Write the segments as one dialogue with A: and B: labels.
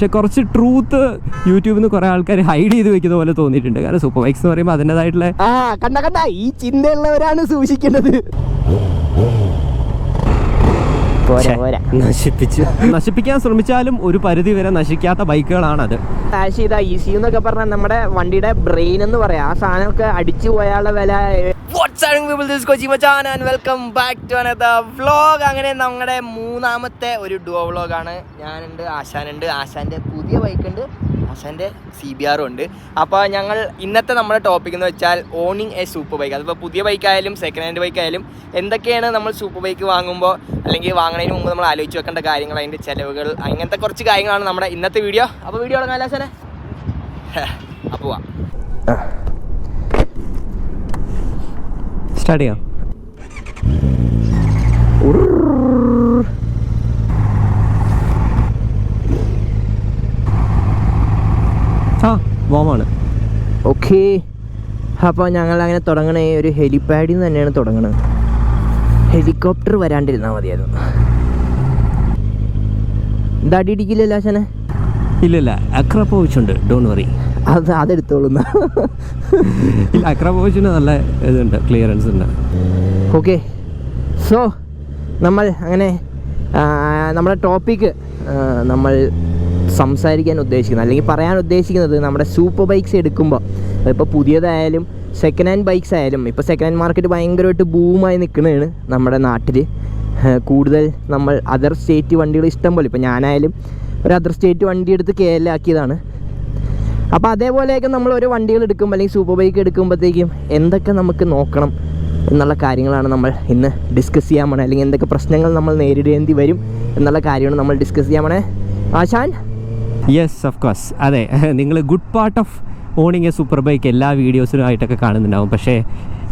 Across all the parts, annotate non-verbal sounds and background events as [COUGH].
A: പക്ഷെ കുറച്ച് ട്രൂത്ത് യൂട്യൂബിൽ നിന്ന് കുറെ ആൾക്കാർ ഹൈഡ് ചെയ്ത് വെക്കുന്ന പോലെ തോന്നിയിട്ടുണ്ട്. കാരണം സൂപ്പർ ബൈക്സ് എന്ന് പറയുമ്പോൾ അതിന്റെതായിട്ടുള്ള
B: ആ കണ്ട കണ്ട. ഈ ചിന്തയുള്ളവരാണ് സൂക്ഷിക്കേണ്ടത് പോരാ പോരാ.
A: നശിപ്പിച്ച്. നശിപ്പിക്കാൻ ശ്രമിച്ചാലും ഒരു പരിധി വരെ നശിക്കാത്ത ബൈക്കുകളാണ്
B: അത് ചെയ്ത ഇ സി എന്നൊക്കെ പറഞ്ഞാൽ നമ്മുടെ വണ്ടിയുടെ ബ്രെയിൻ എന്ന് പറയാം. ആ സാധനമൊക്കെ അടിച്ചു പോയാലുള്ള വില welcome back to another vlog അങ്ങനെ നമ്മുടെ മൂന്നാമത്തെ ഒരു ഡുവോ വ്ലോഗാണ് ഞാനുണ്ട് ആശാനുണ്ട്. ആശാന്റെ പുതിയ ബൈക്ക് ഉണ്ട് ആശാന്റെ സി ബി ആറും ഉണ്ട്. അപ്പോൾ ഞങ്ങൾ ഇന്നത്തെ നമ്മുടെ ടോപ്പിക് എന്ന് വെച്ചാൽ ഓണിങ് എ സൂപ്പർ ബൈക്ക് അതിപ്പോൾ പുതിയ ബൈക്ക് ആയാലും സെക്കൻഡ് ഹാൻഡ് ബൈക്ക് ആയാലും എന്തൊക്കെയാണ് നമ്മൾ സൂപ്പർ ബൈക്ക് വാങ്ങുമ്പോൾ അല്ലെങ്കിൽ വാങ്ങുന്നതിന് മുമ്പ് നമ്മൾ ആലോചിച്ച് വെക്കേണ്ട കാര്യങ്ങൾ അതിന്റെ ചിലവുകൾ അങ്ങനത്തെ കുറച്ച് കാര്യങ്ങളാണ് നമ്മുടെ ഇന്നത്തെ വീഡിയോ. അപ്പോൾ വീഡിയോ തുടങ്ങാൻ സാറേ അപ്പോൾ വാ
A: സ്റ്റാർട്ട് ചെയ്യാം. ആ വോമാണ്
B: ഓക്കേ അപ്പോൾ ഞങ്ങൾ അങ്ങനെ തുടങ്ങണേ ഒരു ഹെലിപാഡിൽ നിന്ന് തന്നെയാണ് തുടങ്ങണത്. ഹെലികോപ്റ്റർ വരാണ്ടിരുന്നാൽ മതിയായിരുന്നു. ഇത് ഇടിക്കില്ലല്ലോ ഇടിക്കില്ലല്ലോ
A: ഇല്ലല്ല അക്ര പോവിച്ചുണ്ട് ഡോണ്ട് വറി
B: അത് അതെടുത്തോളുന്ന
A: ഇല്ല അക്ര അക്രപോവിച്ചിന് നല്ല ഇതുണ്ട് ക്ലിയറൻസ് ഉണ്ട്.
B: ഓക്കെ. സോ നമ്മൾ അങ്ങനെ നമ്മുടെ ടോപ്പിക്ക് നമ്മൾ സംസാരിക്കാൻ ഉദ്ദേശിക്കുന്നത് അല്ലെങ്കിൽ പറയാൻ ഉദ്ദേശിക്കുന്നത് നമ്മുടെ സൂപ്പർ ബൈക്സ് എടുക്കുമ്പോൾ ഇപ്പോൾ പുതിയതായാലും സെക്കൻഡ് ഹാൻഡ് ബൈക്സ് ആയാലും ഇപ്പോൾ സെക്കൻഡ് ഹാൻഡ് മാർക്കറ്റ് ഭയങ്കരമായിട്ട് ബൂമായി നിൽക്കുന്നതാണ് നമ്മുടെ നാട്ടിൽ കൂടുതൽ നമ്മൾ അതർ സ്റ്റേറ്റ് വണ്ടികൾ ഇഷ്ടം പോലെ. ഇപ്പോൾ ഞാനായാലും ഒരു അതർ സ്റ്റേറ്റ് വണ്ടി എടുത്ത് കേരളാക്കിയതാണ് അപ്പോൾ അതേപോലെയൊക്കെ നമ്മൾ ഓരോ വണ്ടികൾ എടുക്കുമ്പോൾ അല്ലെങ്കിൽ സൂപ്പർ ബൈക്ക് എടുക്കുമ്പോഴത്തേക്കും എന്തൊക്കെ നമുക്ക് നോക്കണം എന്നുള്ള കാര്യങ്ങളാണ് നമ്മൾ ഇന്ന് ഡിസ്കസ് ചെയ്യാൻ പോണേ. അല്ലെങ്കിൽ എന്തൊക്കെ പ്രശ്നങ്ങൾ നമ്മൾ നേരിടേണ്ടി വരും എന്നുള്ള കാര്യമാണ് നമ്മൾ ഡിസ്കസ് ചെയ്യാൻ പോണേ. ആശാൻ?
A: യെസ് ഓഫ് കോഴ്സ് അതെ [LAUGHS] നിങ്ങൾ good part of owning a super bike എല്ലാ വീഡിയോസിലും ആയിട്ടൊക്കെ കാണുന്നുണ്ടാവും. പക്ഷേ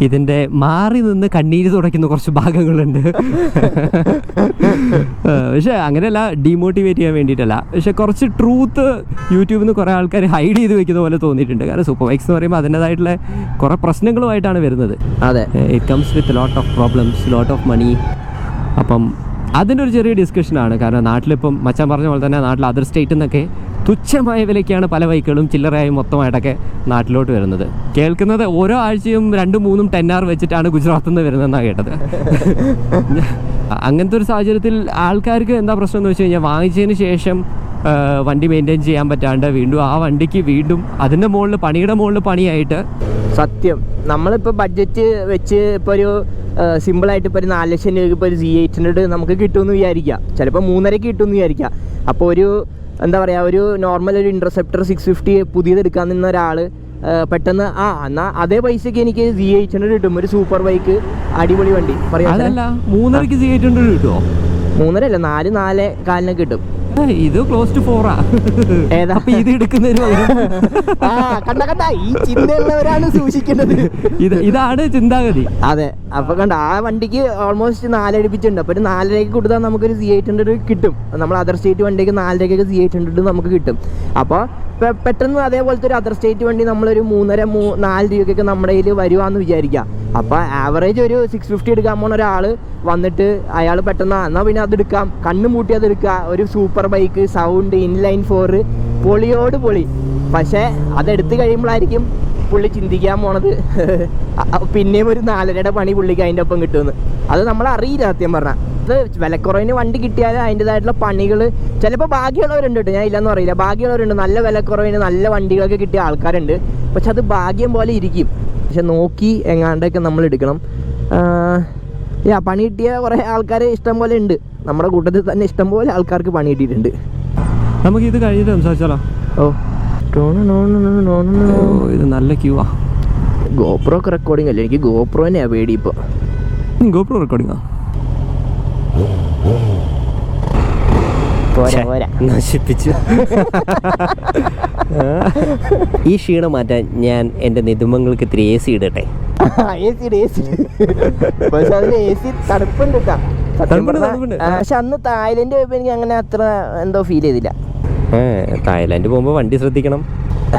A: ഇതിന്റെ മാറി നിന്ന് കണ്ണീര് തുടയ്ക്കുന്ന കുറച്ച് ഭാഗങ്ങളുണ്ട്. പക്ഷെ അങ്ങനെയല്ല ഡീമോട്ടിവേറ്റ് ചെയ്യാൻ വേണ്ടിയിട്ടല്ല. പക്ഷേ കുറച്ച് ട്രൂത്ത് യൂട്യൂബിൽ നിന്ന് കുറേ ആൾക്കാർ ഹൈഡ് ചെയ്ത് വെക്കുന്ന പോലെ തോന്നിയിട്ടുണ്ട്. കാരണം സൂപ്പർ ബൈക്സ് എന്ന് പറയുമ്പോൾ അതിന്റെതായിട്ടുള്ള കുറേ പ്രശ്നങ്ങളുമായിട്ടാണ് വരുന്നത്.
B: അതെ.
A: It comes with lot of problems lot of money അപ്പം അതിന്റെ ഒരു ചെറിയ ഡിസ്കഷനാണ് കാരണം നാട്ടിലിപ്പം മച്ചാൻ പറഞ്ഞ പോലെ തന്നെ നാട്ടിൽ അതർ സ്റ്റേറ്റിൽ നിന്നൊക്കെ തുച്ഛമായ വിലയ്ക്കാണ് പല ബൈക്കുകളും ചില്ലറയായി മൊത്തമായിട്ടൊക്കെ നാട്ടിലോട്ട് വരുന്നത്. കേൾക്കുന്നത് ഓരോ ആഴ്ചയും രണ്ടും മൂന്നും ടെൻ ആർ വെച്ചിട്ടാണ് ഗുജറാത്തിൽ നിന്ന് വരുന്നതെന്നാണ് കേട്ടത്. [LAUGHS] അങ്ങനത്തെ ഒരു സാഹചര്യത്തിൽ ആൾക്കാർക്ക് എന്താ പ്രശ്നം എന്ന് വെച്ച് കഴിഞ്ഞാൽ വാങ്ങിച്ചതിന് ശേഷം വണ്ടി മെയിന്റെയിൻ ചെയ്യാൻ പറ്റാണ്ട് വീണ്ടും ആ വണ്ടിക്ക് വീണ്ടും അതിന്റെ മുകളിൽ പണിയുടെ മുകളിൽ പണിയായിട്ട്
B: സത്യം. നമ്മളിപ്പോൾ ബഡ്ജറ്റ് വെച്ച് ഇപ്പോൾ ഒരു സിമ്പിളായിട്ട് ഇപ്പോൾ ഒരു നാല് ലക്ഷം രൂപയ്ക്ക് ഇപ്പോൾ ഒരു സി എയ്റ്റ് ഹൺഡ്രഡ് നമുക്ക് കിട്ടുമെന്ന് വിചാരിക്കാം. ചിലപ്പോൾ മൂന്നരക്ക് കിട്ടുമെന്ന് വിചാരിക്കാം. അപ്പോൾ ഒരു എന്താ പറയുക ഒരു നോർമൽ ഒരു ഇന്റർസെപ്റ്റർ സിക്സ് ഫിഫ്റ്റി പുതിയത് എടുക്കാൻ നിന്ന ഒരാൾ പെട്ടെന്ന് ആ എന്നാൽ അതേ പൈസക്ക് എനിക്ക് സി എച്ച് ഹൺഡ്രഡ് കിട്ടും ഒരു സൂപ്പർ ബൈക്ക് അടിപൊളി വണ്ടി. പറയാം
A: മൂന്നരക്ക് സി എയ്റ്റ് ഹൺഡ്രഡ് കിട്ടുമോ
B: മൂന്നര അല്ല നാല് നാല് കാലിനൊക്കെ കിട്ടും.
A: ഇത് ക്ലോസ് ടു ഫോറാ
B: ഏതാ?
A: അപ്പൊ ഇത് എടുക്കുന്നതിന്
B: കണ്ട കണ്ട ഈ ചിന്തയുള്ളവരാണ് സൂക്ഷിക്കേണ്ടത്
A: ഇത് ഇതാണ് ചിന്താഗതി.
B: അതെ അപ്പൊ കണ്ട ആ വണ്ടിക്ക് ഓൾമോസ്റ്റ് നാലടിപ്പിച്ചിട്ടുണ്ട്. അപ്പൊ ഒരു നാലരയ്ക്ക് കൊടുത്താൽ നമുക്കൊരു സി എയ്റ്റ് ഹൺഡ്രഡ് കിട്ടും. നമ്മൾ അതർ സ്റ്റേറ്റ് വണ്ടിക്ക് നാലരയ്ക്കൊക്കെ സി എയ്റ്റ് ഹൺഡ്രഡ് നമുക്ക് കിട്ടും. അപ്പോൾ പെട്ടെന്ന് അതേപോലത്തെ ഒരു അതർ സ്റ്റേറ്റ് വണ്ടി നമ്മളൊരു മൂന്നര മൂ നാല് രൂപയ്ക്കൊക്കെ നമ്മുടെ കയ്യിൽ വരുവാന്ന് വിചാരിക്കുക അപ്പോൾ ആവറേജ് ഒരു സിക്സ് ഫിഫ്റ്റി എടുക്കാൻ പോണ ഒരാൾ വന്നിട്ട് അയാൾ പെട്ടെന്ന് എന്നാൽ പിന്നെ അതെടുക്കാം കണ്ണ് മൂട്ടി അതെടുക്കുക ഒരു super bike sound inline four പൊളിയോട് പൊളി. പക്ഷേ അതെടുത്ത് കഴിയുമ്പോഴായിരിക്കും പുള്ളി ചിന്തിക്കാൻ പോണത്. [LAUGHS] പിന്നെയും ഒരു നാലരയുടെ പണി പുള്ളിക്ക് അതിന്റെ ഒപ്പം കിട്ടുമെന്ന്. അത് നമ്മൾ അറിയില്ല സത്യം പറഞ്ഞാൽ അത് വിലക്കുറവിന് വണ്ടി കിട്ടിയാൽ അതിന്റെതായിട്ടുള്ള പണികൾ ചിലപ്പോൾ ഭാഗ്യമുള്ളവരുണ്ട് കേട്ടോ. ഞാൻ ഇല്ലെന്ന് പറയില്ല. ഭാഗ്യമുള്ളവരുണ്ട്. നല്ല വിലക്കുറവിന് നല്ല വണ്ടികളൊക്കെ കിട്ടിയ ആൾക്കാരുണ്ട്. പക്ഷെ അത് ഭാഗ്യം പോലെ ഇരിക്കും. പക്ഷെ നോക്കി എങ്ങാണ്ടൊക്കെ നമ്മൾ എടുക്കണം. യാ പണി കിട്ടിയ കുറേ ആൾക്കാർ ഇഷ്ടം പോലെ ഉണ്ട്. നമ്മുടെ കൂട്ടത്തിൽ തന്നെ ഇഷ്ടം പോലെ ആൾക്കാർക്ക് പണി കിട്ടിയിട്ടുണ്ട്.
A: നമുക്ക് ഇത് കഴിഞ്ഞിട്ട് സംസാരിച്ചാലോ?
B: ഓ
A: ഇത് നല്ല ക്യൂ ആ.
B: ഗോപ്രോ ഒക്കെ റെക്കോർഡിംഗ് അല്ലേ? എനിക്ക് ഗോപ്രോ തന്നെയാണ് പേടി ഇപ്പോൾ
A: ഗോപ്രോ റെക്കോർഡിംഗ്
B: പോരാ പോരാ.
A: നശിപ്പിച്ചു. [LAUGHS] ഈ ക്ഷീണം മാറ്റാൻ ഞാൻ എന്റെ നിതുമങ്ങൾക്ക് ഇത്തിരി എ സി ഇടട്ടെ?
B: എ സി എ സി പക്ഷെ അതിൽ എ സി തണുപ്പുണ്ട് പക്ഷെ അന്ന് തായ്ലൻഡ് പോയപ്പോ എനിക്ക് അങ്ങനെ അത്ര എന്തോ ഫീൽ ചെയ്തില്ല.
A: തായ്ലൻഡ് പോകുമ്പോൾ വണ്ടി ശ്രദ്ധിക്കണം. [LAUGHS]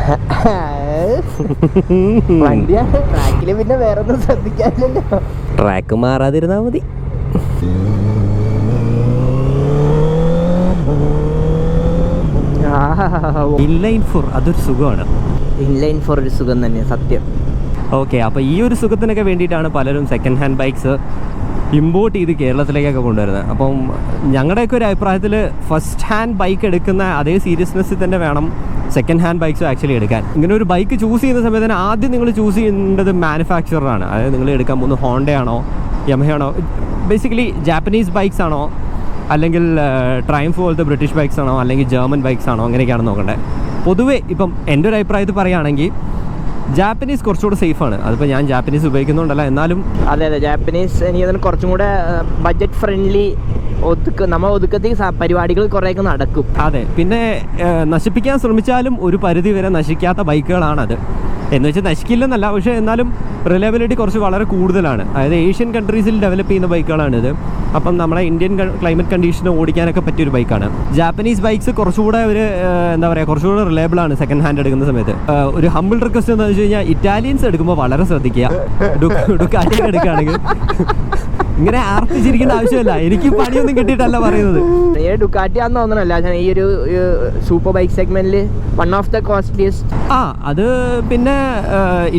B: ട്രാക്കിൽ പിന്നെ വേറെ ഒന്നും ശ്രദ്ധിക്കാനില്ലല്ലോ.
A: ട്രാക്ക് മാറാതിരുന്നാ മതി. ഇൻലൈൻ ഫോർ അതൊരു സുഖമാണ്.
B: ഇൻലൈൻ ഫോർ ഒരു സുഖം തന്നെ സത്യം.
A: ഓക്കെ അപ്പോൾ ഈ ഒരു സുഖത്തിനൊക്കെ വേണ്ടിയിട്ടാണ് പലരും സെക്കൻഡ് ഹാൻഡ് ബൈക്സ് ഇമ്പോർട്ട് ചെയ്ത് കേരളത്തിലേക്കൊക്കെ കൊണ്ടുവരുന്നത്. അപ്പം ഞങ്ങളുടെയൊക്കെ ഒരു അഭിപ്രായത്തിൽ ഫസ്റ്റ് ഹാൻഡ് ബൈക്ക് എടുക്കുന്ന അതേ സീരിയസ്നെസ്സിൽ തന്നെ വേണം സെക്കൻഡ് ഹാൻഡ് ബൈക്ക്സ് ആക്ച്വലി എടുക്കാൻ. ഇങ്ങനെ ഒരു ബൈക്ക് ചൂസ് ചെയ്യുന്ന സമയത്തിന് ആദ്യം നിങ്ങൾ ചൂസ് ചെയ്യേണ്ടത് മാനുഫാക്ചറാണ് അതായത് നിങ്ങൾ എടുക്കാൻ പോകുന്നത് ഹോണ്ടയാണോ യമഹയാണോ ബേസിക്കലി ജാപ്പനീസ് ബൈക്സ് ആണോ? അല്ലെങ്കിൽ ട്രയംഫ് പോലത്തെ ബ്രിട്ടീഷ് ബൈക്സ് ആണോ അല്ലെങ്കിൽ ജർമ്മൻ ബൈക്സ് ആണോ അങ്ങനെയൊക്കെയാണ് നോക്കേണ്ടത് പൊതുവേ ഇപ്പം എന്റെ ഒരു അഭിപ്രായത്തിൽ പറയുകയാണെങ്കിൽ ജാപ്പനീസ് കുറച്ചുകൂടെ സേഫാണ് അതിപ്പോൾ ഞാൻ ജാപ്പനീസ് ഉപയോഗിക്കുന്നുണ്ടല്ല. എന്നാലും
B: അതെ അതെ. ജാപ്പനീസ് എനിക്ക് അതിന് കുറച്ചും കൂടെ ബഡ്ജറ്റ് ഫ്രണ്ട്ലി ഒതുക്ക നമ്മൾ ഒതുക്കത്തിൽ പരിപാടികൾ കുറേയൊക്കെ നടക്കും.
A: അതെ. പിന്നെ നശിപ്പിക്കാൻ ശ്രമിച്ചാലും ഒരു പരിധി വരെ നശിക്കാത്ത ബൈക്കുകളാണത് എന്ന് വെച്ചാൽ നശിക്കില്ലെന്നല്ല. പക്ഷേ എന്നാലും റിലയബിലിറ്റി കുറച്ച് വളരെ കൂടുതലാണ്. അതായത് ഏഷ്യൻ കൺട്രീസിൽ ഡെവലപ്പ് ചെയ്യുന്ന ബൈക്കുകളാണിത് അപ്പം നമ്മളെ ഇന്ത്യൻ ക്ലൈമറ്റ് കണ്ടീഷന് ഓടിക്കാനൊക്കെ പറ്റിയൊരു ബൈക്കാണ് ജാപ്പനീസ് ബൈക്സ് കുറച്ചുകൂടെ ഒരു എന്താ പറയുക കുറച്ചുകൂടെ റിലയബിൾ ആണ് സെക്കൻഡ് ഹാൻഡ് എടുക്കുന്ന സമയത്ത്. ഒരു ഹമ്പിൾ റിക്വസ്റ്റ് എന്ന് വെച്ച് കഴിഞ്ഞാൽ ഇറ്റാലിയൻസ് എടുക്കുമ്പോൾ വളരെ ശ്രദ്ധിക്കുക. ഡുക്കാറ്റി എടുക്കുകയാണെങ്കിൽ. ഇങ്ങനെ ആർത്തിച്ചിരിക്കേണ്ട ആവശ്യമില്ല. എനിക്ക് പണിയൊന്നും കിട്ടിയിട്ടല്ല പറയുന്നത്.
B: ഈ ഡുക്കാറ്റി ആണെന്ന് തോന്നണല്ല. ഞാൻ ഈ ഒരു സൂപ്പർ ബൈക്ക് സെഗ്മെന്റിൽ വൺ ഓഫ് ദ കോസ്റ്റ്ലിയസ്റ്റ്
A: ആ അത് പിന്നെ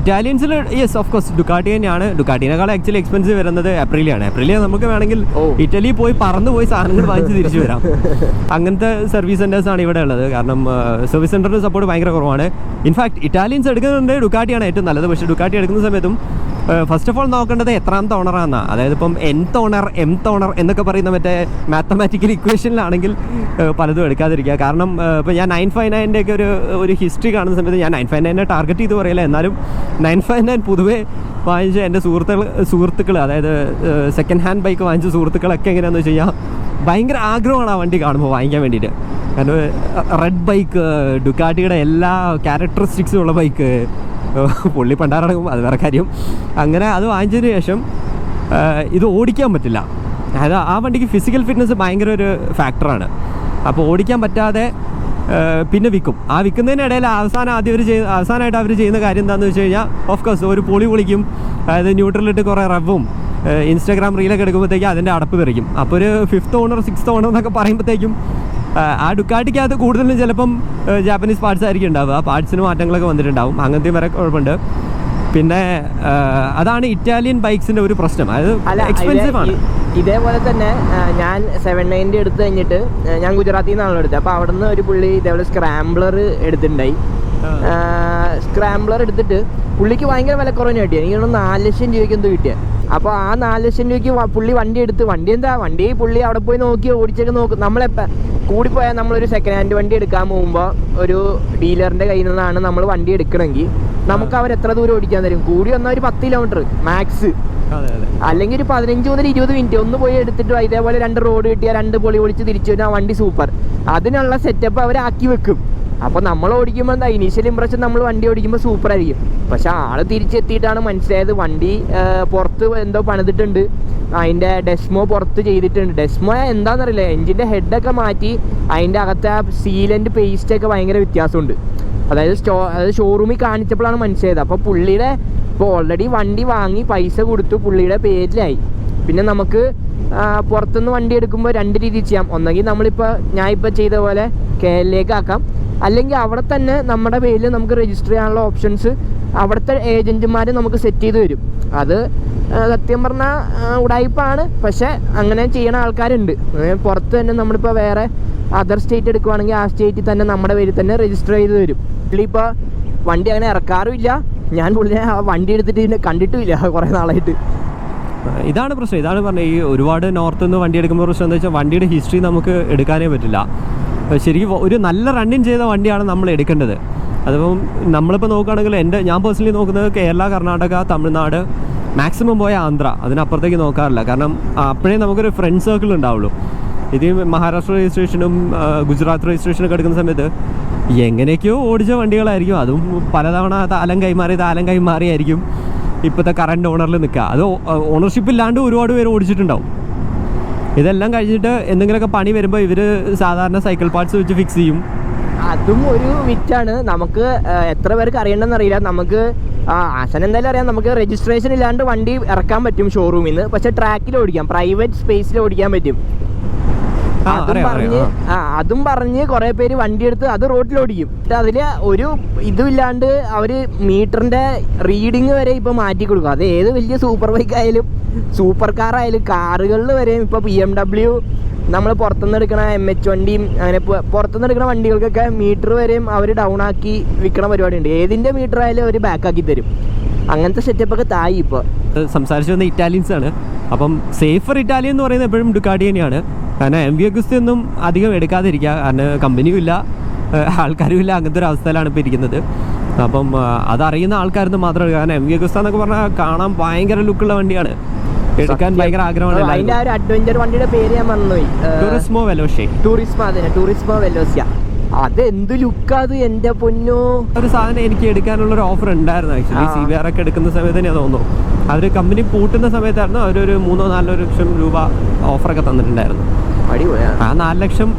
A: ഇറ്റാലിയൻസിൽ യെസ് ഓഫ് കോഴ്സ് ഡുക്കാട്ടി തന്നെയാണ്. ഡുക്കാട്ടിനേക്കാൾ ആക്ച്വലി എക്സ്പെൻസീവ് വരുന്നത് ഏപ്രിലാണ് ഏപ്രിലിൽ നമുക്ക് വേണമെങ്കിൽ. ഇറ്റലി പോയി പറന്നു പോയി സാധനങ്ങൾ വാങ്ങിച്ച് തിരിച്ചു [LAUGHS] വരാം. അങ്ങനത്തെ സർവീസ് സെന്റേഴ്സാണ് ആണ് ഇവിടെ ഉള്ളത്. കാരണം സർവീസ് സെന്ററിന് സപ്പോർട്ട് ഭയങ്കര കുറവാണ്. ഇൻഫാക്ട് ഇറ്റാലിയൻസ് എടുക്കുന്നുണ്ട് ഡുക്കാട്ടിയാണ് ഏറ്റവും നല്ലത്. പക്ഷേ ഡുക്കാട്ടി എടുക്കുന്ന സമയത്തും ഫസ്റ്റ് ഓഫ് ഓൾ നോക്കേണ്ടത് എത്രാമത്തെ ഓണറാണെന്നാണ് അതായത് ഇപ്പം എൻ തോണർ എം തോണർ എന്നൊക്കെ പറയുന്ന മറ്റേ മാത്തമാറ്റിക്കൽ ഇക്വേഷനിലാണെങ്കിൽ പലതും എടുക്കാതിരിക്കുക. കാരണം ഇപ്പോൾ ഞാൻ നയൻ ഫൈവ് നയന്റെ ഒക്കെ ഒരു ഒരു ഹിസ്റ്ററി കാണുന്ന സമയത്ത് ഞാൻ നയൻ ഫൈവ് നയനെ ടാർഗറ്റ് ചെയ്ത് പറയില്ല. എന്നാലും നയൻ ഫൈവ് നയൻ പൊതുവേ വാങ്ങിച്ച എന്റെ സുഹൃത്തുക്കൾ സുഹൃത്തുക്കൾ അതായത് സെക്കൻഡ് ഹാൻഡ് ബൈക്ക് വാങ്ങിച്ച സുഹൃത്തുക്കളൊക്കെ എങ്ങനെയാണെന്ന് വെച്ച് കഴിഞ്ഞാൽ ഭയങ്കര ആഗ്രഹമാണ് ആ വണ്ടി കാണുമ്പോൾ വാങ്ങിക്കാൻ വേണ്ടിയിട്ട്. കാരണം റെഡ് ബൈക്ക് ഡുക്കാട്ടിയുടെ എല്ലാ ക്യാരക്ടറിസ്റ്റിക്സും ഉള്ള ബൈക്ക് [LAUGHS] പുള്ളി പണ്ടാറടങ്ങും അത് വേറെ കാര്യം. അങ്ങനെ അത് വാങ്ങിച്ചതിന് ശേഷം ഇത് ഓടിക്കാൻ പറ്റില്ല. അതായത് ആ വണ്ടിക്ക് ഫിസിക്കൽ ഫിറ്റ്നസ് ഭയങ്കര ഒരു ഫാക്ടറാണ് അപ്പോൾ ഓടിക്കാൻ പറ്റാതെ പിന്നെ വിൽക്കും. ആ വിൽക്കുന്നതിനിടയിൽ അവസാനം ആദ്യം അവർ ചെയ്യുന്ന അവസാനമായിട്ട് അവർ ചെയ്യുന്ന കാര്യം എന്താണെന്ന് വെച്ച് കഴിഞ്ഞാൽ ഓഫ് കോഴ്സ് ഒരു പൊളി പൊളിക്കും അതായത് ന്യൂട്രലിട്ട് കുറേ റവും ഇൻസ്റ്റാഗ്രാം റീലൊക്കെ എടുക്കുമ്പോഴത്തേക്കും അതിന്റെ അടപ്പ് തെറിക്കും അപ്പോൾ ഒരു ഫിഫ്ത്ത് ഓണർ സിക്സ്ത് ഓണർ എന്നൊക്കെ പറയുമ്പോഴത്തേക്കും ആ, ഡുക്കാട്ടിക്കകത്ത് കൂടുതലും ചിലപ്പം ജാപ്പനീസ് പാർട്സ് ആയിരിക്കും ഉണ്ടാവുക. ആ പാർട്സിന് മാറ്റങ്ങളൊക്കെ വന്നിട്ടുണ്ടാവും. അങ്ങനത്തെ വരെ കുഴപ്പമുണ്ട്. പിന്നെ അതാണ് ഇറ്റാലിയൻ ബൈക്സിന്റെ ഒരു പ്രശ്നം.
B: അത്
A: അതായത് എക്സ്പെൻസീവ് ആണ്.
B: ഇതേപോലെ തന്നെ ഞാൻ സെവൻ നയന്റി എടുത്ത് കഴിഞ്ഞിട്ട് ഞാൻ ഗുജറാത്തിൽ നിന്നാണല്ലോ എടുത്തത്. അപ്പോൾ അവിടെ നിന്ന് ഒരു പുള്ളി ഇതേപോലെ സ്ക്രാംബ്ലർ എടുത്തിട്ടുണ്ടായി. സ്ക്രാംബ്ലർ എടുത്തിട്ട് പുള്ളിക്ക് ഭയങ്കര വിലക്കുറവിന് കിട്ടിയത് എനിക്ക് തോന്നുന്നു നാല് ലക്ഷം രൂപയ്ക്ക് എന്തോ കിട്ടിയത് അപ്പോൾ ആ നാല് ലക്ഷം രൂപയ്ക്ക് പുള്ളി വണ്ടി എടുത്ത് വണ്ടി എന്താ? വണ്ടി പുള്ളി അവിടെ പോയി നോക്കി ഓടിച്ചൊക്കെ നോക്കും. നമ്മളെപ്പോൾ കൂടിപ്പോയാൽ നമ്മളൊരു സെക്കൻഡ് ഹാൻഡ് വണ്ടി എടുക്കാൻ പോകുമ്പോൾ ഒരു ഡീലറിന്റെ കയ്യിൽ നിന്നാണ് നമ്മൾ വണ്ടി എടുക്കണമെങ്കിൽ നമുക്ക് അവർ എത്ര ദൂരം ഓടിക്കാൻ തരും? കൂടി വന്നാൽ ഒരു പത്ത് കിലോമീറ്റർ മാക്സ് അല്ലെങ്കിൽ ഒരു പതിനഞ്ച് മുതൽ ഇരുപത് മിനിറ്റ് ഒന്ന് പോയി എടുത്തിട്ട് ഇതേപോലെ രണ്ട് റോഡ് കിട്ടിയാൽ രണ്ട് പൊളി ഓടിച്ച് തിരിച്ചു വരും ആ വണ്ടി സൂപ്പർ അതിനുള്ള സെറ്റപ്പ് അവർ ആക്കി വെക്കും. അപ്പോൾ നമ്മൾ ഓടിക്കുമ്പോൾ എന്താ ഇനീഷ്യൽ ഇംപ്രഷൻ നമ്മൾ വണ്ടി ഓടിക്കുമ്പോൾ സൂപ്പർ ആയിരിക്കും. പക്ഷെ ആൾ തിരിച്ചെത്തിയിട്ടാണ് മനസ്സിലായത്. വണ്ടി പുറത്ത് എന്തോ പണിതിട്ടുണ്ട്. അതിന്റെ ഡെസ്മോ പുറത്ത് ചെയ്തിട്ടുണ്ട്. ഡെസ്മോ എന്താണെന്നറിയില്ല എഞ്ചിന്റെ ഹെഡൊക്കെ മാറ്റി അതിന്റെ അകത്തെ ആ സീലന്റ് പേസ്റ്റൊക്കെ ഭയങ്കര വ്യത്യാസമുണ്ട്. അതായത് സ്റ്റോ അതായത് ഷോറൂമിൽ കാണിച്ചപ്പോഴാണ് മനസ്സിലായത്. അപ്പോൾ പുള്ളിയുടെ ഇപ്പോൾ ഓൾറെഡി വണ്ടി വാങ്ങി പൈസ കൊടുത്തു പുള്ളിയുടെ പേരിലായി. പിന്നെ നമുക്ക് പുറത്തുനിന്ന് വണ്ടി എടുക്കുമ്പോൾ രണ്ട് രീതി ചെയ്യാം. ഒന്നെങ്കിൽ നമ്മളിപ്പോൾ ഞാൻ ഇപ്പോൾ ചെയ്ത പോലെ കെ എല്ലിലേക്ക് ആക്കാം. അല്ലെങ്കിൽ അവിടെ തന്നെ നമ്മുടെ പേരിൽ നമുക്ക് രജിസ്റ്റർ ചെയ്യാനുള്ള ഓപ്ഷൻസ് അവിടുത്തെ ഏജന്റുമാർ നമുക്ക് സെറ്റ് ചെയ്ത് തരും. അത് സത്യം പറഞ്ഞാൽ ഉടായ്പാണ് പക്ഷെ അങ്ങനെ ചെയ്യണ ആൾക്കാരുണ്ട്. പുറത്ത് തന്നെ നമ്മളിപ്പോൾ വേറെ അതർ സ്റ്റേറ്റ് എടുക്കുവാണെങ്കിൽ ആ സ്റ്റേറ്റിൽ തന്നെ നമ്മുടെ പേരിൽ തന്നെ രജിസ്റ്റർ ചെയ്ത് തരും. പുള്ളി ഇപ്പോൾ വണ്ടി അങ്ങനെ ഇറക്കാറുമില്ല. ഞാൻ പുള്ളിനെ ആ വണ്ടി എടുത്തിട്ട് ഇതിനെ കണ്ടിട്ടുമില്ല കുറേ നാളായിട്ട്.
A: ഇതാണ് പ്രശ്നം. ഇതാണ് പറഞ്ഞത്. ഈ ഒരുപാട് നോർത്ത് നിന്ന് വണ്ടി എടുക്കുമ്പോൾ പ്രശ്നം എന്താ വെച്ചാൽ വണ്ടിയുടെ ഹിസ്റ്ററി നമുക്ക് എടുക്കാനേ പറ്റില്ല. ശരിക്കും ഒരു നല്ല റണ്ണിങ് ചെയ്ത വണ്ടിയാണ് നമ്മൾ എടുക്കേണ്ടത്. അതിപ്പം നമ്മളിപ്പോൾ നോക്കുകയാണെങ്കിൽ എന്റെ ഞാൻ പേഴ്സണലി നോക്കുന്നത് കേരള കർണാടക തമിഴ്നാട് മാക്സിമം പോയ ആന്ധ്ര. അതിനപ്പുറത്തേക്ക് നോക്കാറില്ല. കാരണം അപ്പോഴേ നമുക്കൊരു ഫ്രണ്ട് സർക്കിൾ ഉണ്ടാവുള്ളൂ. ഇത് മഹാരാഷ്ട്ര രജിസ്ട്രേഷനും ഗുജറാത്ത് രജിസ്ട്രേഷനൊക്കെ എടുക്കുന്ന സമയത്ത് എങ്ങനെയൊക്കെയോ ഓടിച്ച വണ്ടികളായിരിക്കും. അതും പലതവണ താലം കൈമാറി താലം കൈമാറിയായിരിക്കും ഇപ്പോഴത്തെ കറണ്ട് ഓണറിൽ നിൽക്കുക. അത് ഓണർഷിപ്പ് ഇല്ലാണ്ട് ഒരുപാട് പേര് ഓടിച്ചിട്ടുണ്ടാവും. ഇതെല്ലാം കഴിഞ്ഞിട്ട് എന്തെങ്കിലുമൊക്കെ പണി വരുമ്പോൾ ഇവർ സാധാരണ സൈക്കിൾ പാർട്സ് വെച്ച് ഫിക്സ് ചെയ്യും.
B: അതും ഒരു വിറ്റാണ് നമുക്ക് എത്ര പേർക്ക് അറിയണമെന്ന് അറിയില്ല നമുക്ക് ആശൻ എന്തായാലും അറിയാം. നമുക്ക് രജിസ്ട്രേഷൻ ഇല്ലാണ്ട് വണ്ടി ഇറക്കാൻ പറ്റും ഷോറൂമിൽ നിന്ന് പക്ഷേ ട്രാക്കിൽ ഓടിക്കാം. പ്രൈവറ്റ് സ്പേസിൽ ഓടിക്കാൻ പറ്റും. അതും പറഞ്ഞ് ആ. അതും പറഞ്ഞ് കുറെ പേര് വണ്ടി എടുത്ത് അത് റോഡിൽ ഓടിക്കും അതിൽ ഒരു ഇതുമില്ലാണ്ട് അവർ മീറ്ററിന്റെ റീഡിങ് വരെ ഇപ്പൊ മാറ്റി കൊടുക്കും. അത് ഏത് വലിയ സൂപ്പർ ബൈക്ക് ആയാലും സൂപ്പർ കാർ ആയാലും കാറുകളിൽ വരെയും ഇപ്പൊ ബി എം ഡബ്ല്യു നമ്മൾ പുറത്തുനിന്ന് എടുക്കണ എം എച്ച് വണ്ടിയും അങ്ങനെ പുറത്തുനിന്ന് എടുക്കുന്ന വണ്ടികൾക്കൊക്കെ മീറ്റർ വരെയും അവർ ഡൗൺ ആക്കി വിൽക്കണ പരിപാടിയുണ്ട്. ഏതിന്റെ മീറ്റർ ആയാലും അവർ ബാക്ക് ആക്കി തരും. അങ്ങനത്തെ സെറ്റപ്പ് ഒക്കെ തായി ഇപ്പോൾ
A: സംസാരിച്ചു വന്ന ഇറ്റാലിയൻസ് ആണ്. അപ്പം സേഫർ ഇറ്റാലിയൻ എന്ന് പറയുന്നത് എപ്പോഴും ഡുക്കാട്ടി തന്നെയാണ്. കാരണം എം വി അഗസ്തി ഒന്നും അധികം എടുക്കാതിരിക്കുക. കാരണം കമ്പനിയും ഇല്ല ആൾക്കാരും ഇല്ല. അങ്ങനത്തെ ഒരു അവസ്ഥയിലാണ് ഇപ്പോൾ ഇരിക്കുന്നത്. അപ്പം അതറിയുന്ന ആൾക്കാരൊന്നും മാത്രമേ കാരണം എം വി അഗസ്ത എന്നൊക്കെ പറഞ്ഞാൽ കാണാൻ ഭയങ്കര ലുക്കുള്ള വണ്ടിയാണ്. എടുക്കാൻ ഭയങ്കര ആഗ്രഹമാണ്
B: അതിന്റെ ഒരു അഡ്വഞ്ചർ വണ്ടിയുടെ പേര് ഞാൻ മറന്നുപോയി
A: ടൂറിസ്മോ വെലോഷേ
B: ടൂറിസ്മോ അതിനെ. ടൂറിസ്മോ വെലോസിയ അത് എന്ത് ലുക്കാ അത് എന്റെ പൊന്നോ.
A: ഒരു സാധനം എനിക്ക് എടുക്കാനുള്ള ഒരു ഓഫർ ഉണ്ടായിരുന്നു ആക്ച്വലി. സി ബി ആർ ഒക്കെ എടുക്കുന്ന സമയത്ത് ഞാൻ തോന്നുന്നു. അവർ കമ്പനി പൂട്ടുന്ന സമയത്തായിരുന്നു അവരൊരു മൂന്നോ നാലോ ലക്ഷം രൂപ ഓഫറൊക്കെ തന്നിട്ടുണ്ടായിരുന്നു. ആ നാല് ലക്ഷം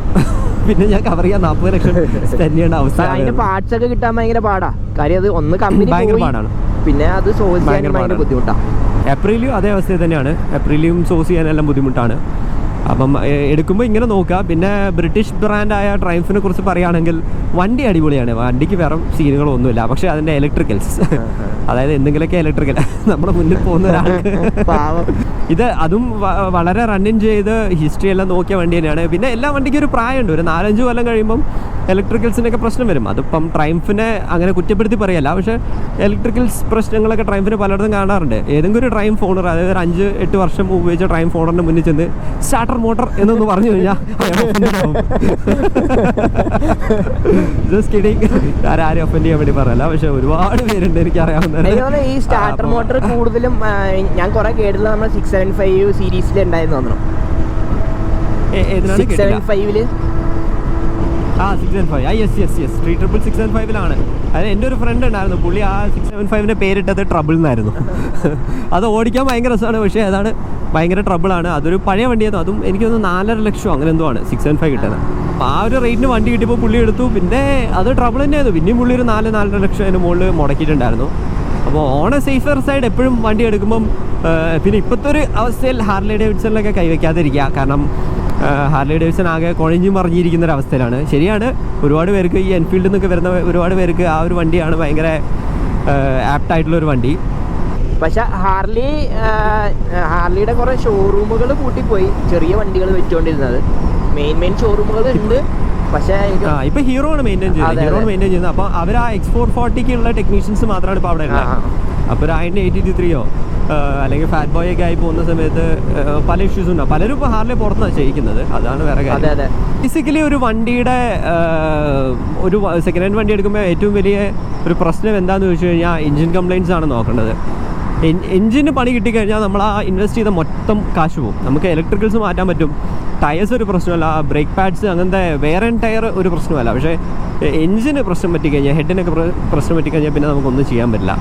A: പിന്നെ ഞാൻ കവർ ചെയ്യാൻ നാൽപ്പത് ലക്ഷം തന്നെയാണ് അവസ്ഥ
B: അതിന്റെ പാർട്സ് ഒക്കെ കിട്ടാൻ ഭയങ്കര പാടാ. കാര്യം അത് ഒന്ന് കമ്പനി
A: ഭയങ്കര പാടാണ്.
B: പിന്നെ അത് സോഴ്സ് ചെയ്യാൻ
A: ഭയങ്കര
B: ബുദ്ധിമുട്ടാണ്
A: ഏപ്രിലും അതേ അവസ്ഥ തന്നെയാണ്. ഏപ്രിലും സോഴ്സ് ചെയ്യാനെല്ലാം ബുദ്ധിമുട്ടാണ്. അപ്പം എടുക്കുമ്പോൾ ഇങ്ങനെ നോക്കുക. പിന്നെ ബ്രിട്ടീഷ് ബ്രാൻഡായ ട്രൈംഫിനെ കുറിച്ച് പറയുകയാണെങ്കിൽ വണ്ടി അടിപൊളിയാണ്. വണ്ടിക്ക് വേറെ സീനുകളൊന്നുമില്ല. പക്ഷേ അതിന്റെ ഇലക്ട്രിക്കൽസ് അതായത് എന്തെങ്കിലുമൊക്കെ ഇലക്ട്രിക്കൽ നമ്മുടെ മുന്നിൽ പോകുന്ന ഒരാൾക്ക്. [LAUGHS] ഇത് അതും വളരെ റണ്ണിൻ ചെയ്ത് ഹിസ്റ്ററി എല്ലാം നോക്കിയ വണ്ടി തന്നെയാണ്. പിന്നെ എല്ലാ വണ്ടിക്കും ഒരു പ്രായമുണ്ട്. ഒരു നാലഞ്ച് കൊല്ലം കഴിയുമ്പം ഇലക്ട്രിക്കൽസിനൊക്കെ പ്രശ്നം വരും. അതിപ്പം ട്രൈംഫിനെ അങ്ങനെ കുറ്റപ്പെടുത്തി പറയല്ല. പക്ഷേ ഇലക്ട്രിക്കൽസ് പ്രശ്നങ്ങളൊക്കെ ട്രൈംഫിന് പലയിടത്തും കാണാറുണ്ട്. ഏതെങ്കിലും ഒരു ട്രൈം ഫോണർ അതായത് ഒരു അഞ്ച് എട്ട് വർഷം ഉപയോഗിച്ച ട്രൈം ഫോണറിന് മുന്നിൽ ചെന്ന് സ്റ്റാർട്ടർ മോട്ടർ എന്നൊന്ന് പറഞ്ഞു കഴിഞ്ഞാൽ ജസ്റ്റ് കിഡിങ് ആരും ഒഫൻഡ് ചെയ്യാൻ വേണ്ടി പറയല്ല. പക്ഷെ ഒരുപാട് പേരുണ്ട്
B: എനിക്ക് അറിയാവുന്ന ഈ സ്റ്റാർട്ടർ മോട്ടർ കൂടുതലും ഞാൻ കുറെ കേട്ടില്ല നമ്മുടെ സിക്സ് സെവൻ ഫൈവ് സീരീസിൽ ഉണ്ടായിരുന്നു തോന്നുന്നു. സിക്സ് സെവൻ ഫൈവിൽ
A: ആ സിക്സ് സെവൻ ഫൈവ് ആ yes yes yes three triple six seven ഫൈവിലാണ് അത് എന്റെ ഒരു ഫ്രണ്ട് ഉണ്ടായിരുന്നു. പുള്ളി ആ സിക്സ് സെവൻ ഫൈവിന്റെ പേരിട്ടത് ട്രബിൾ എന്നായിരുന്നു [LAUGHS] അത് ഓടിക്കാൻ ഭയങ്കര രസമാണ്. പക്ഷേ അതാണ് ഭയങ്കര ട്രബിളാണ് അതൊരു പഴയ വണ്ടിയായിരുന്നു. അതും എനിക്ക് തോന്നുന്നു നാലര ലക്ഷം അങ്ങനെ എന്തോ ആണ് സിക്സ് സെവൻ ഫൈവ് കിട്ടുന്നത്. അപ്പോൾ ആ ഒരു റേറ്റിന് വണ്ടി കിട്ടിയപ്പോൾ പുള്ളി എടുത്തു. പിന്നെ അത് ട്രബിൾ തന്നെയായിരുന്നു. പിന്നെയും പുള്ളി ഒരു നാല് നാലര ലക്ഷം അതിന് മുകളിൽ മുടക്കിയിട്ടുണ്ടായിരുന്നു. അപ്പോൾ ഓണ സേഫർ സൈഡ് എപ്പോഴും വണ്ടി എടുക്കുമ്പം പിന്നെ ഇപ്പോഴത്തെ ഒരു അവസ്ഥയിൽ ഹാർലി ഡേവിഡ്സണിലൊക്കെ കൈവയ്ക്കാതിരിക്കുക. കാരണം ഹാർലി ഡേവിഡ്സൺ ആകെ കുഴഞ്ഞും മറിഞ്ഞിരിക്കുന്ന ഒരു അവസ്ഥയിലാണ്. ശരിയാണ് ഒരുപാട് പേർക്ക് ഈ എൻഫീൽഡിൽ നിന്നൊക്കെ വരുന്ന ഒരുപാട് പേർക്ക് ആ ഒരു വണ്ടിയാണ് ഭയങ്കര ആപ്റ്റ് ആയിട്ടുള്ള ഒരു വണ്ടി.
B: പക്ഷേ ഹാർലി ഹാർലിയുടെ കുറേ ഷോറൂമുകൾ കൂട്ടിപ്പോയി ചെറിയ വണ്ടികൾ വെച്ചുകൊണ്ടിരുന്നത് മെയിൻ മെയിൻ ഷോറൂമുകൾ ഉണ്ട് പക്ഷേ
A: ആ ഇപ്പൊ ഹീറോ ആണ് മെയിന്റെയിൻ ചെയ്യുന്നത്. ഹീറോ ആണ്. മെയിന്റെയിൻ ചെയ്യുന്നത്. അപ്പോൾ അവർ ആ എക്സ് ഫോർ ഫോർട്ടിക്ക് ഉള്ള ടെക്നീഷ്യൻസ് മാത്രമാണ് ഇപ്പൊ അവിടെ ഉള്ളത്. അപ്പൊ ഒരു ആയിരത്തി എയ്റ്റി ത്രീയോ അല്ലെങ്കിൽ ഫാറ്റ് ബോയ് ഒക്കെ ആയി പോകുന്ന സമയത്ത് പല ഇഷ്യൂസ് ഉണ്ട്. പലരും ഇപ്പോൾ ഹാർലി പുറത്താണ് ചെയ്യിക്കുന്നത്. അതാണ് വേറെ കാര്യം.
B: അതെ
A: ബേസിക്കലി ഒരു വണ്ടിയുടെ ഒരു സെക്കൻഡ് ഹാൻഡ് വണ്ടി എടുക്കുമ്പോൾ ഏറ്റവും വലിയ ഒരു പ്രശ്നം എന്താണെന്ന് ചോദിച്ചു കഴിഞ്ഞാൽ എഞ്ചിൻ കംപ്ലയിൻസ് ആണ് നോക്കേണ്ടത്. എഞ്ചിന് പണി കിട്ടിക്കഴിഞ്ഞാൽ നമ്മൾ ആ ഇൻവെസ്റ്റ് ചെയ്ത മൊത്തം കാശ് പോകും നമുക്ക് ഇലക്ട്രിക്കൽസ് മാറ്റാൻ പറ്റും. ടയേഴ്സ് ഒരു പ്രശ്നമല്ല. ബ്രേക്ക് പാഡ്സ് അങ്ങനത്തെ വേറെ ടയർ ഒരു പ്രശ്നമല്ല. പക്ഷേ എഞ്ചിന് പ്രശ്നം പറ്റിക്കഴിഞ്ഞാൽ ഹെഡിനൊക്കെ പ്ര- പ്രശ്നം പറ്റിക്കഴിഞ്ഞാൽ പിന്നെ നമുക്കൊന്നും ചെയ്യാൻ പറ്റില്ല.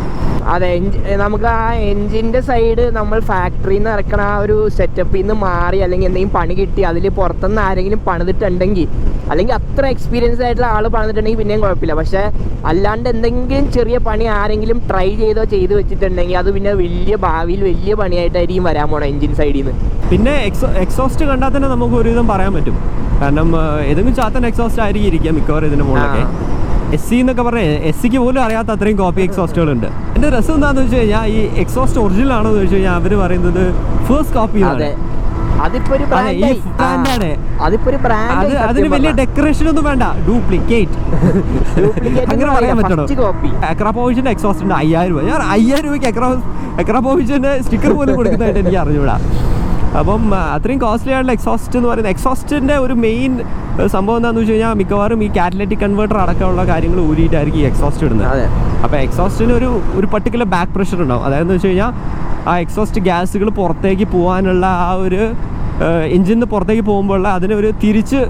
B: അതെ നമുക്ക് ആ എൻജിന്റെ സൈഡ് നമ്മൾ ഫാക്ടറിയിൽ നിന്ന് ഇറക്കണ ആ ഒരു സെറ്റപ്പിൽ നിന്ന് മാറി അല്ലെങ്കിൽ എന്തെങ്കിലും പണി കിട്ടി അതിൽ പുറത്തുനിന്ന് ആരെങ്കിലും പണിതിട്ടുണ്ടെങ്കിൽ അല്ലെങ്കിൽ അത്ര എക്സ്പീരിയൻസ് ആയിട്ടുള്ള ആൾ പറഞ്ഞിട്ടുണ്ടെങ്കിൽ പിന്നെയും കുഴപ്പമില്ല. പക്ഷേ അല്ലാണ്ട് എന്തെങ്കിലും ചെറിയ പണി ആരെങ്കിലും ട്രൈ ചെയ്തോ ചെയ്ത് വെച്ചിട്ടുണ്ടെങ്കിൽ അത് പിന്നെ വലിയ ഭാവിയിൽ വലിയ പണിയായിട്ടായിരിക്കും വരാൻ പോണം എഞ്ചിൻ സൈഡിൽ നിന്ന്
A: പിന്നെ എക്സോ എക്സോസ്റ്റ് കണ്ടാൽ തന്നെ നമുക്ക് ഒരുവിധം പറയാൻ പറ്റും. കാരണം ഏതെങ്കിലും ചാത്തൻ എക്സോസ്റ്റ് ആയിരിക്കും ഇരിക്കുക മിക്കവാറും ഇതിന്റെ മുകളിലൊക്കെ. എസ് സി എന്നൊക്കെ പറഞ്ഞാൽ എസ് സിക്ക് പോലും അറിയാത്ത അത്രയും കോപ്പി എക്സോസ്റ്റുകളുണ്ട് എന്റെ രസം എന്താണെന്ന് വെച്ച് കഴിഞ്ഞാൽ ഈ എക്സോസ്റ്റ് ഒറിജിനൽ ആണോ എന്ന് ചോദിച്ചു കഴിഞ്ഞാൽ അവർ പറയുന്നത് ഫസ്റ്റ് കോപ്പി
B: അതെ. അതിപ്പോ ഒരു. അതിപ്പോ ഒരു ബ്രാൻഡ്
A: അതിന് വലിയ ഡെക്കറേഷൻ ഒന്നും വേണ്ട. ഡ്യൂപ്ലിക്കേറ്റ് [LAUGHS] അങ്ങനെ
B: എന്ന്
A: പറയാൻ പറ്റണോ? എക്സോസ്റ്റ് അയ്യായിരം രൂപ. ഞാൻ അയ്യായിരം രൂപയ്ക്ക് എക്രാ സ്റ്റിക്കർ പോലും കൊടുക്കുന്നതായിട്ട് എനിക്ക് അറിഞ്ഞൂടാ. അപ്പം അത്രയും കോസ്റ്റ്ലി ആയിട്ടുള്ള എക്സോസ്റ്റ് എന്ന് പറയുന്നത് എക്സോസ്റ്റിന്റെ ഒരു മെയിൻ സംഭവം എന്താണെന്ന് വെച്ച് കഴിഞ്ഞാൽ മിക്കവാറും ഈ കാറ്റലറ്റിക് കൺവേർട്ടർ അടക്കമുള്ള കാര്യങ്ങൾ ഊരിയിട്ടായിരിക്കും ഈ എക്സോസ്റ്റ് ഇടുന്നത്. അപ്പോൾ എക്സോസ്റ്റിന് ഒരു ഒരു പർട്ടിക്കുലർ ബാക്ക് പ്രഷർ ഉണ്ടാവും. അതായത് വെച്ച് കഴിഞ്ഞാൽ ആ എക്സോസ്റ്റ് ഗ്യാസുകൾ പുറത്തേക്ക് പോകാനുള്ള ആ ഒരു എഞ്ചിൻ നിന്ന് പുറത്തേക്ക് പോകുമ്പോൾ അതിന് ഒരു തിരിച്ച്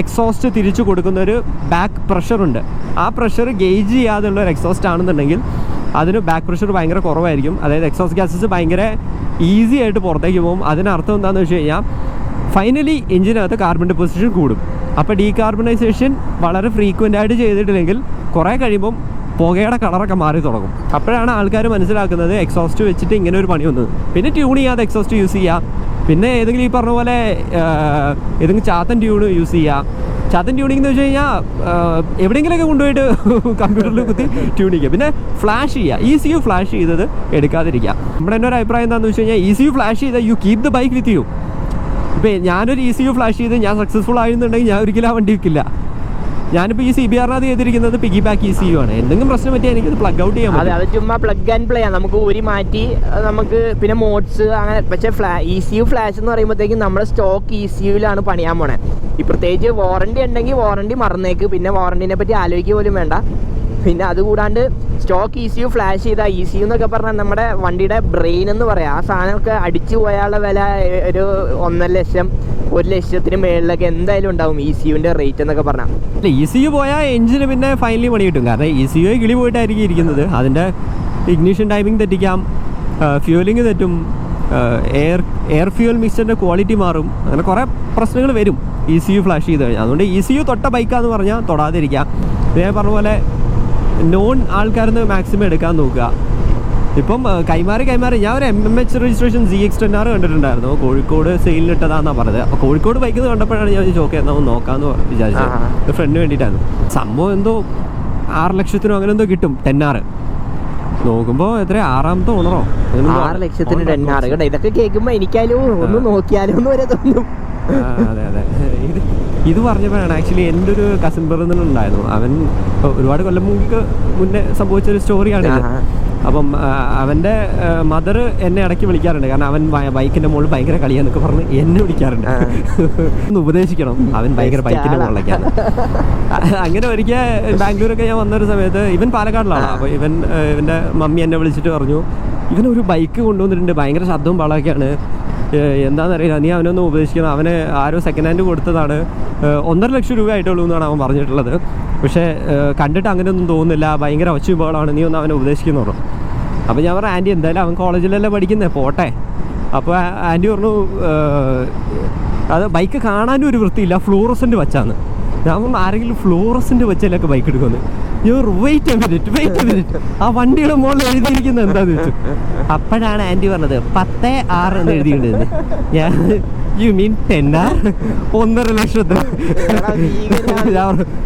A: എക്സോസ്റ്റ് തിരിച്ചു കൊടുക്കുന്ന ഒരു ബാക്ക് പ്രഷറുണ്ട് ആ പ്രഷർ ഗേജ് ചെയ്യാതുള്ള ഒരു എക്സോസ്റ്റ് ആണെന്നുണ്ടെങ്കിൽ അതിന് ബാക്ക് പ്രഷർ ഭയങ്കര കുറവായിരിക്കും. അതായത് എക്സോസ്റ്റ് ഗ്യാസസ് ഭയങ്കര ഈസി ആയിട്ട് പുറത്തേക്ക് പോകും. അതിനർത്ഥം എന്താണെന്ന് വെച്ച് കഴിഞ്ഞാൽ ഫൈനലി എഞ്ചിനകത്ത് കാർബൺ ഡെപ്പോസിഷൻ കൂടും. അപ്പോൾ ഡീകാർബണൈസേഷൻ വളരെ ഫ്രീക്വന്റ് ആയിട്ട് ചെയ്തിട്ടില്ലെങ്കിൽ കുറേ കഴിയുമ്പം പുകയുടെ കളറൊക്കെ മാറി തുടങ്ങും. അപ്പോഴാണ് ആൾക്കാർ മനസ്സിലാക്കുന്നത് എക്സോസ്റ്റ് വെച്ചിട്ട് ഇങ്ങനെ ഒരു പണി വന്നത്. പിന്നെ ട്യൂൺ ചെയ്യാതെ എക്സോസ്റ്റ് യൂസ് ചെയ്യുക പിന്നെ ഏതെങ്കിലും ഈ പറഞ്ഞ പോലെ ഏതെങ്കിലും ചാത്തൻ ട്യൂണ് യൂസ് ചെയ്യുക ചാത്തൻ ട്യൂണിംഗ് എന്ന് വെച്ച് കഴിഞ്ഞാൽ എവിടെയെങ്കിലുമൊക്കെ കൊണ്ടുപോയിട്ട് [LAUGHS] കമ്പ്യൂട്ടറിൽ കുത്തി ചെയ്യുക പിന്നെ ഫ്ലാഷ് ചെയ്യുക ഇ സി യു ഫ്ലാഷ് ചെയ്തത് എടുക്കാതിരിക്കുക നമ്മുടെ എന്റെ ഒരു അഭിപ്രായം എന്താണെന്ന് വെച്ച് കഴിഞ്ഞാൽ ഇ സി യു ഫ്ലാഷ് ചെയ്താൽ you keep the bike with you ഇപ്പം ഞാനൊരു ഇ സി യു ഫ്ലാഷ് ചെയ്ത് ഞാൻ സക്സസ്ഫുൾ ആയിരുന്നുണ്ടെങ്കിൽ ഞാൻ ഒരിക്കലും ആ വണ്ടി വിൽക്കില്ല ഞാനിപ്പോൾ ഈ സി ബി ആറിനകത്ത് ചെയ്തിരിക്കുന്നത് piggyback E C U ആണ്. എന്തെങ്കിലും പ്രശ്നം പറ്റിയാൽ എനിക്കത് പ്ലഗ് ഔട്ട് ചെയ്യാം
B: അതെ അത് ചുമ്മാ പ്ലഗ് ആൻഡ് പ്ലേ ആണ് നമുക്ക് ഊരി മാറ്റി നമുക്ക് പിന്നെ മോഡ്സ് അങ്ങനെ പക്ഷേ ഫ്ലാ ഇ സി യു ഫ്ലാഷ് എന്ന് പറയുമ്പോഴത്തേക്കും നമ്മുടെ സ്റ്റോക്ക് ഇ സി യുവിലാണ് പണിയാൻ പോണേ. ഈ പ്രത്യേകിച്ച് വാറണ്ടി ഉണ്ടെങ്കിൽ വാറണ്ടി മറന്നേക്ക്. പിന്നെ വാറണ്ടിനെ പറ്റി ആലോചിക്കുക പോലും വേണ്ട. പിന്നെ അതുകൂടാണ്ട് stock E C U flash ചെയ്താൽ ഇ സി യു എന്നൊക്കെ പറഞ്ഞാൽ നമ്മുടെ വണ്ടിയുടെ ബ്രെയിൻ എന്ന് പറയാം. ആ സാധനമൊക്കെ അടിച്ചു പോയാലുള്ള വില ഒരു ഒന്നര ലക്ഷം ഒരു ലക്ഷത്തിന് മേളിലൊക്കെ എന്തായാലും ഉണ്ടാവും ഇ സി യുവിന്റെ റേറ്റ് എന്നൊക്കെ പറഞ്ഞാൽ
A: അല്ല ഇ സി യു പോയാൽ എഞ്ചിന് പിന്നെ ഫൈനലി പണി കിട്ടും. കാരണം ഇ സി യു കിളി പോയിട്ടായിരിക്കും ഇരിക്കുന്നത്. അതിന്റെ ഇഗ്നിഷൻ ടൈമിംഗ് തെറ്റിക്കാം ഫ്യൂലിംഗ് തെറ്റും എയർ എയർ ഫ്യൂൽ മിക്സറിന്റെ ക്വാളിറ്റി മാറും. അങ്ങനെ കുറേ പ്രശ്നങ്ങൾ വരും ഇ സി യു ഫ്ലാഷ് ചെയ്ത് കഴിഞ്ഞാൽ. അതുകൊണ്ട് ഇ സി യു തൊട്ട ബൈക്കാന്ന് പറഞ്ഞാൽ തൊടാതിരിക്കുക പിന്നെ ഞാൻ പറഞ്ഞ പോലെ നോൺ ആൾക്കാരിൽ നിന്ന് മാക്സിമം എടുക്കാൻ നോക്കുക. ഇപ്പം കൈമാറി കൈമാറി. ഞാൻ ഒരു M M H registration C X ten R കണ്ടിട്ടുണ്ടായിരുന്നു കോഴിക്കോട് സെയിലിനിട്ടതാന്നാണ് പറഞ്ഞത്. അപ്പോൾ കോഴിക്കോട് ബൈക്ക് കണ്ടപ്പോഴാണ് ഞാൻ ചോക്കെ എന്നാൽ ഒന്ന് നോക്കാമെന്ന്. വിചാരിച്ചത്. ഫ്രണ്ടിന് വേണ്ടിയിട്ടായിരുന്നു. സംഭവം എന്തോ ആറ് ലക്ഷത്തിനോ അങ്ങനെ എന്തോ കിട്ടും. ടെൻ ആറ് നോക്കുമ്പോ എത്ര? ആറാമത്തെ ഓണറോ
B: ആറ് ലക്ഷത്തിന് ടെൻ ആറ് കേട്ടോ ഇതൊക്കെ കേൾക്കുമ്പോ എനിക്കാലും ഒന്ന് നോക്കിയാലോ എന്ന് വരെ തോന്നും.
A: അതെ അതെ. ഇത് ഇത് പറഞ്ഞപ്പോഴാണ് ആക്ച്വലി എന്റെ ഒരു കസിൻ ബ്രദറിനുണ്ടായിരുന്നു അവൻ ഒരുപാട് കൊല്ലം മുമ്പ് മുന്നേ സംഭവിച്ച ഒരു സ്റ്റോറിയാണ്. അപ്പം അവന്റെ മദർ എന്നെ ഇടയ്ക്ക് വിളിക്കാറുണ്ട്. കാരണം അവൻ ബൈക്കിന്റെ മുകളിൽ ഭയങ്കര കളിയാന്നൊക്കെ പറഞ്ഞ് എന്നെ വിളിക്കാറുണ്ട്. ഒന്ന് ഉപദേശിക്കണം. അവൻ ഭയങ്കര
B: ബൈക്കിന്റെ
A: മുകളിലേക്കാണ് അങ്ങനെ ഒരിക്കൽ ബാംഗ്ലൂരൊക്കെ ഞാൻ വന്നൊരു സമയത്ത് ഇവൻ പാലക്കാടിലാണ്. അപ്പോൾ ഇവൻ ഇവന്റെ മമ്മി എന്നെ വിളിച്ചിട്ട് പറഞ്ഞു ഇവനൊരു ഒരു ബൈക്ക് കൊണ്ടുവന്നിട്ടുണ്ട്. ഭയങ്കര ശബ്ദവും വളമൊക്കെയാണ് എന്താണെന്നറിയില്ല നീ അവനൊന്ന് ഉപദേശിക്കണം അവന് ആരോ സെക്കൻഡ് ഹാൻഡ് കൊടുത്തതാണ്. ഒന്നര ലക്ഷം രൂപ ആയിട്ടുള്ളൂ എന്നാണ് അവൻ പറഞ്ഞിട്ടുള്ളത്. പക്ഷേ കണ്ടിട്ട് അങ്ങനെയൊന്നും തോന്നുന്നില്ല. ഭയങ്കര ഒച്ചുപാടാണ് നീ ഒന്ന് അവനെ ഉപദേശിക്കുന്നുള്ളൂ അപ്പം അപ്പോൾ ഞാൻ പറഞ്ഞു ആന്റി എന്തായാലും അവൻ കോളേജിലല്ലേ പഠിക്കുന്നത് പോട്ടെ. അപ്പോൾ ആന്റി പറഞ്ഞു അത് ബൈക്ക് കാണാനും ഒരു വൃത്തിയില്ല. ഫ്ലൂറസന്റ് വച്ചാന്ന്. ഞാൻ പറഞ്ഞു ആരെങ്കിലും ഫ്ലോറസിന്റെ വെച്ചാലൊക്കെ ബൈക്ക് എടുക്കുന്നത് wait a minute wait a minute ആ വണ്ടിയുടെ മുകളിൽ എഴുതിയിരിക്കുന്നത് എന്താന്ന് വെച്ചു? അപ്പോഴാണ് ആന്റി പറഞ്ഞത് പത്ത് ആറ് എന്ന് എഴുതിയിട്ടുണ്ട്. ഞാൻ യു മീൻ ടെൻ ഒന്നര ലക്ഷത്തിന്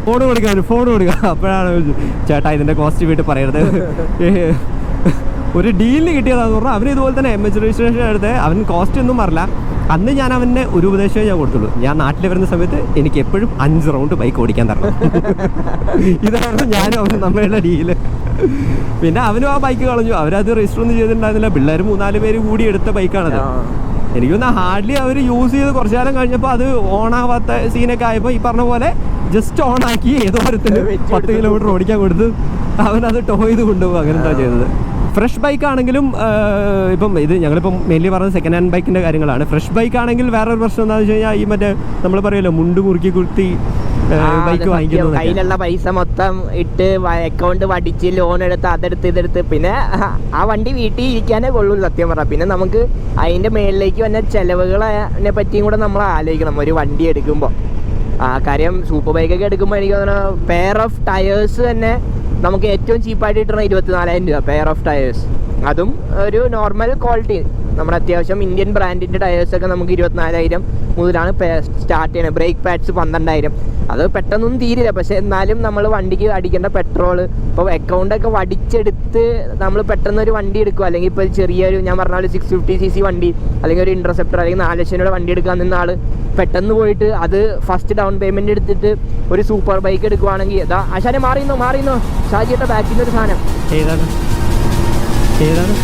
A: ഫോൺ കൊടുക്കാൻ ഫോൺ കൊടുക്കാം അപ്പോഴാണ് ചേട്ടാ ഇതിന്റെ കോസ്റ്റ് വീട്ടിൽ പറയരുത്. ഒരു ഡീലിന് കിട്ടിയതാന്ന് പറഞ്ഞാൽ അവന് ഇതുപോലെ തന്നെ എം എച്ച് രജിസ്ട്രേഷൻ എടുത്ത്. അവൻ കോസ്റ്റ് ഒന്നും പറഞ്ഞില്ല അന്ന് ഞാൻ അവനെ ഒരു ഉപദേശമേ ഞാൻ കൊടുത്തുള്ളൂ. ഞാൻ നാട്ടിൽ വരുന്ന സമയത്ത് എനിക്ക് എപ്പോഴും അഞ്ച് റൗണ്ട് ബൈക്ക് ഓടിക്കാൻ തരണം. [LAUGHS] ഇതായിരുന്നു ഞാനും അവനും നമ്മളുടെ ഡീൽ പിന്നെ അവനും ആ ബൈക്ക് കളഞ്ഞു. അവരത് രജിസ്റ്റർ ഒന്നും ചെയ്തിട്ടുണ്ടായിരുന്നില്ല. പിള്ളേർ മൂന്നാൽ പേര് കൂടി എടുത്ത ബൈക്കാണത്. എനിക്ക് തോന്നുന്നു ഹാർഡ്ലി അവർ യൂസ് ചെയ്ത് കുറച്ചു കാലം കഴിഞ്ഞപ്പോൾ അത് ഓൺ ആവാത്ത സീനൊക്കെ ആയപ്പോൾ ഈ പറഞ്ഞ പോലെ ജസ്റ്റ് ഓൺ ആക്കി ഏതോ ഒരുത്തിന് പത്ത് കിലോമീറ്റർ ഓടിക്കാൻ കൊടുത്ത് അവനത് ടോ ചെയ്ത് കൊണ്ടുപോകും. അങ്ങനെന്താ ചെയ്തത്? ഫ്രഷ് ബൈക്ക് ആണെങ്കിലും ഇപ്പം ഇത് ഞങ്ങളിപ്പം മെയിൻലി പറഞ്ഞത് സെക്കൻഡ് ഹാൻഡ് ബൈക്കിന്റെ കാര്യങ്ങളാണ്. ഫ്രഷ് ബൈക്ക് ആണെങ്കിൽ വേറൊരു പ്രശ്നം എന്താണെന്ന് വെച്ച് കഴിഞ്ഞാൽ ഈ മറ്റേ നമ്മൾ പറയുമല്ലോ മുണ്ട് മുറുക്കി കുത്തി ബൈക്ക്
B: കയ്യിലുള്ള പൈസ മൊത്തം ഇട്ട് അക്കൗണ്ട് വടിച്ച് ലോൺ എടുത്ത് അതെടുത്ത് ഇതെടുത്ത്. പിന്നെ ആ വണ്ടി വീട്ടിൽ ഇരിക്കാനേ കൊള്ളൂ സത്യം പറഞ്ഞാൽ പിന്നെ നമുക്ക് അതിന്റെ മേളിലേക്ക് വന്ന ചെലവുകളെ പറ്റിയും കൂടെ നമ്മൾ ആലോചിക്കണം. ഒരു വണ്ടി എടുക്കുമ്പോൾ ആ കാര്യം സൂപ്പർ ബൈക്കൊക്കെ എടുക്കുമ്പോൾ എനിക്ക് തോന്നുന്നു പെയർ ഓഫ് ടയേഴ്സ് തന്നെ നമുക്ക് ഏറ്റവും ചീപ്പായിട്ട് കിട്ടുന്ന ഇരുപത്തിനാലായിരം രൂപ പെയർ ഓഫ് ടയേഴ്സ് അതും ഒരു നോർമൽ ക്വാളിറ്റി നമ്മുടെ അത്യാവശ്യം ഇന്ത്യൻ ബ്രാൻഡിന്റെ ടയേഴ്സൊക്കെ നമുക്ക് ഇരുപത്തിനാലായിരം മുതലാണ് സ്റ്റാർട്ട് ചെയ്യണത്. ബ്രേക്ക് പാഡ്സ് പന്ത്രണ്ടായിരം. അത് പെട്ടെന്നൊന്നും തീരില്ല. പക്ഷെ എന്നാലും നമ്മൾ വണ്ടിക്ക് അടിക്കേണ്ട പെട്രോൾ ഇപ്പോൾ അക്കൗണ്ടൊക്കെ വടിച്ചെടുത്ത് നമ്മൾ പെട്ടെന്ന് ഒരു വണ്ടി എടുക്കുക അല്ലെങ്കിൽ ഇപ്പോൾ ചെറിയൊരു ഞാൻ പറഞ്ഞ പോലെ സിക്സ് ഫിഫ്റ്റി സി സി വണ്ടി അല്ലെങ്കിൽ ഒരു ഇൻട്രസെപ്റ്റർ അല്ലെങ്കിൽ നാല് ലക്ഷം രൂപ വണ്ടി എടുക്കാൻ നിന്ന ആൾ പെട്ടെന്ന് പോയിട്ട് അത് ഫസ്റ്റ് ഡൗൺ പേയ്മെന്റ് എടുത്തിട്ട് ഒരു സൂപ്പർ ബൈക്ക് എടുക്കുവാണെങ്കിൽ ഇതാ ആശാനെ മാറിയുന്നോ മാറിയുന്നോ ഷാജിയുടെ നിന്ന് ഒരു സാധനം.
A: ഏതാണ്? ഏതാണ്?